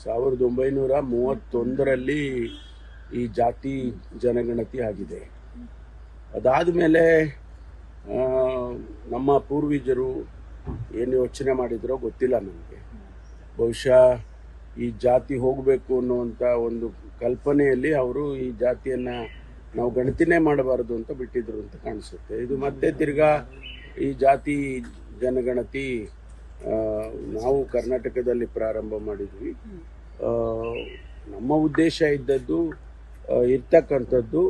ಸಾವಿರದ ಒಂಬೈನೂರ ಮೂವತ್ತೊಂದರಲ್ಲಿ ಈ ಜಾತಿ ಜನಗಣತಿ ಆಗಿದೆ. ಅದಾದ ಮೇಲೆ ನಮ್ಮ ಪೂರ್ವಿಜರು ಏನು ಯೋಚನೆ ಮಾಡಿದ್ರೋ ಗೊತ್ತಿಲ್ಲ ನನಗೆ ಬಹುಶಃ ಈ ಜಾತಿ ಹೋಗಬೇಕು ಅನ್ನುವಂಥ ಒಂದು ಕಲ್ಪನೆಯಲ್ಲಿ ಅವರು ಈ ಜಾತಿಯನ್ನು ನಾವು ಗಣತಿನೇ ಮಾಡಬಾರದು ಅಂತ ಬಿಟ್ಟಿದ್ರು ಅಂತ ಕಾಣಿಸುತ್ತೆ. ಇದು ಮತ್ತೆ ತಿರ್ಗಾ ಈ ಜಾತಿ ಜನಗಣತಿ ನಾವು ಕರ್ನಾಟಕದಲ್ಲಿ ಪ್ರಾರಂಭ ಮಾಡಿದ್ವಿ. ನಮ್ಮ ಉದ್ದೇಶ ಇದ್ದದ್ದು ಇರ್ತಕ್ಕಂಥದ್ದು,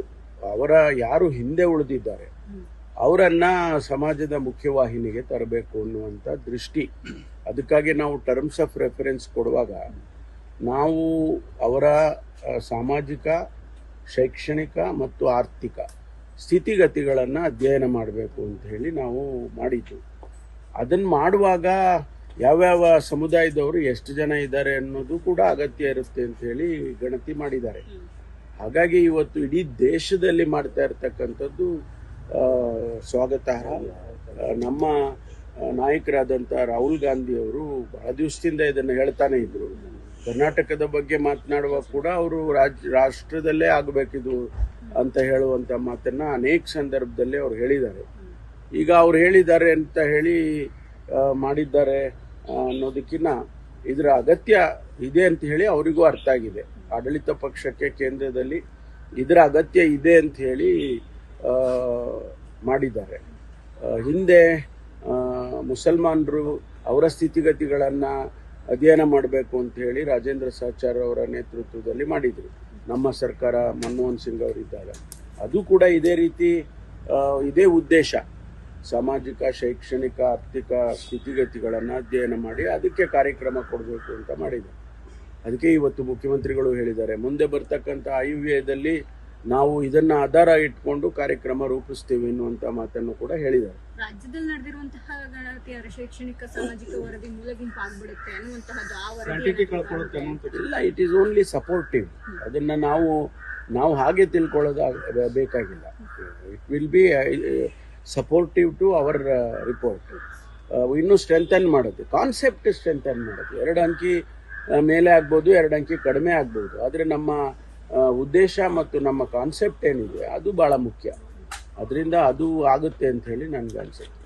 ಅವರ ಯಾರು ಹಿಂದೆ ಉಳಿದಿದ್ದಾರೆ, ಅವರನ್ನ ಸಮಾಜದ ಮುಖ್ಯವಾಹಿನಿಗೆ ತರಬೇಕು ಅನ್ನುವಂಥ ದೃಷ್ಟಿ. ಅದಕ್ಕಾಗಿ ನಾವು ಟರ್ಮ್ಸ್ ಆಫ್ ರೆಫರೆನ್ಸ್ ಕೊಡುವಾಗ, ನಾವು ಅವರ ಸಾಮಾಜಿಕ, ಶೈಕ್ಷಣಿಕ ಮತ್ತು ಆರ್ಥಿಕ ಸ್ಥಿತಿಗತಿಗಳನ್ನು ಅಧ್ಯಯನ ಮಾಡಬೇಕು ಅಂತ ಹೇಳಿ ನಾವು ಮಾಡಿದ್ದು. ಅದನ್ನು ಮಾಡುವಾಗ ಯಾವ್ಯಾವ ಸಮುದಾಯದವರು ಎಷ್ಟು ಜನ ಇದ್ದಾರೆ ಅನ್ನೋದು ಕೂಡ ಅಗತ್ಯ ಇರುತ್ತೆ ಅಂತ ಹೇಳಿ ಗಣತಿ ಮಾಡಿದ್ದಾರೆ. ಹಾಗಾಗಿ ಇವತ್ತು ಇಡೀ ದೇಶದಲ್ಲಿ ಮಾಡ್ತಾ ಇರತಕ್ಕಂಥದ್ದು ಸ್ವಾಗತಾರ್ಹ. ನಮ್ಮ ನಾಯಕರಾದಂಥ ರಾಹುಲ್ ಗಾಂಧಿ ಅವರು ಬಹಳ ದಿವಸದಿಂದ ಇದನ್ನು ಹೇಳ್ತಾನೆ ಇದ್ರು. ಕರ್ನಾಟಕದ ಬಗ್ಗೆ ಮಾತನಾಡುವಾಗ ಕೂಡ ಅವರು ರಾಜ್, ರಾಷ್ಟ್ರದಲ್ಲೇ ಆಗಬೇಕಿದು ಅಂತ ಹೇಳುವಂಥ ಮಾತನ್ನು ಅನೇಕ ಸಂದರ್ಭದಲ್ಲಿ ಅವ್ರು ಹೇಳಿದ್ದಾರೆ. ಈಗ ಅವ್ರು ಹೇಳಿದ್ದಾರೆ ಅಂತ ಹೇಳಿ ಮಾಡಿದ್ದಾರೆ. ಅನ್ನೋದಕ್ಕಿಂತ ಇದರ ಅಗತ್ಯ ಇದೆ ಅಂತ ಹೇಳಿ ಅವರಿಗೂ ಅರ್ಥ ಆಗಿದೆ. ಆಡಳಿತ ಪಕ್ಷಕ್ಕೆ ಕೇಂದ್ರದಲ್ಲಿ ಇದರ ಅಗತ್ಯ ಇದೆ ಅಂತ ಹೇಳಿ ಮಾಡಿದ್ದಾರೆ. ಹಿಂದೆ ಮುಸಲ್ಮಾನರು ಅವರ ಸ್ಥಿತಿಗತಿಗಳನ್ನು ಅಧ್ಯಯನ ಮಾಡಬೇಕು ಅಂತ ಹೇಳಿ ರಾಜೇಂದ್ರ ಸಹಚಾರ್ ಅವರ ನೇತೃತ್ವದಲ್ಲಿ ಮಾಡಿದರು. ನಮ್ಮ ಸರ್ಕಾರ ಮನಮೋಹನ್ ಸಿಂಗ್ ಅವರಿದ್ದಾಗ ಅದು ಕೂಡ ಇದೇ ರೀತಿ ಇದೇ ಉದ್ದೇಶ. ಸಾಮಾಜಿಕ ಶೈಕ್ಷಣಿಕ ಆರ್ಥಿಕ ಸ್ಥಿತಿಗತಿಗಳನ್ನು ಅಧ್ಯಯನ ಮಾಡಿ ಅದಕ್ಕೆ ಕಾರ್ಯಕ್ರಮ ಕೊಡಬೇಕು ಅಂತ ಮಾಡಿದೆ. ಅದಕ್ಕೆ ಇವತ್ತು ಮುಖ್ಯಮಂತ್ರಿಗಳು ಹೇಳಿದ್ದಾರೆ ಮುಂದೆ ಬರ್ತಕ್ಕಂಥ ಆಯುವ್ಯದಲ್ಲಿ ನಾವು ಇದನ್ನ ಆಧಾರ ಇಟ್ಕೊಂಡು ಕಾರ್ಯಕ್ರಮ ರೂಪಿಸ್ತೀವಿ ಎನ್ನುವಂಥ ಮಾತನ್ನು ಕೂಡ ಹೇಳಿದ್ದಾರೆ. ರಾಜ್ಯದಲ್ಲಿ ನಡೆದಿರುವಂತಹ ಗಣತಿಯ ಶೈಕ್ಷಣಿಕ ಸಾಮಾಜಿಕ ವರದಿ ಮೂಲಗಿಂಪು ಆಗ್ಬಿಡುತ್ತೆ ಅನ್ನುವಂತಹದ್ದು ಆ ವರದಿ ಕ್ವಾಂಟಿಟಿ ಕಳ್ಕೊಳ್ಳುತ್ತೆ ಅನ್ನುವಂಥದ್ದು. ಇಲ್ಲ ಇಟ್ ಈಸ್ ಓನ್ಲಿ ಸಪೋರ್ಟಿವ್ ಅದನ್ನ ನಾವು ನಾವು ಹಾಗೆ ತಿಳ್ಕೊಳ್ಳೋದು ಬೇಕಾಗಿಲ್ಲ. It will be supportive to our report ಇನ್ನೂ ಸ್ಟ್ರೆಂಥನ್ ಮಾಡೋದು. ಕಾನ್ಸೆಪ್ಟ್ ಸ್ಟ್ರೆಂಥನ್ ಮಾಡೋದು. ಎರಡು ಅಂಕಿ ಮೇಲೆ ಆಗ್ಬೋದು, ಎರಡು ಅಂಕಿ ಕಡಿಮೆ ಆಗ್ಬೋದು. ಆದರೆ ನಮ್ಮ ಉದ್ದೇಶ ಮತ್ತು ನಮ್ಮ ಕಾನ್ಸೆಪ್ಟ್ ಏನಿದೆ, ಅದು ಭಾಳ ಮುಖ್ಯ. ಅದರಿಂದ ಅದು ಆಗುತ್ತೆ ಅಂತ ಹೇಳಿ ನನಗೆ ಅನ್ಸುತ್ತೆ.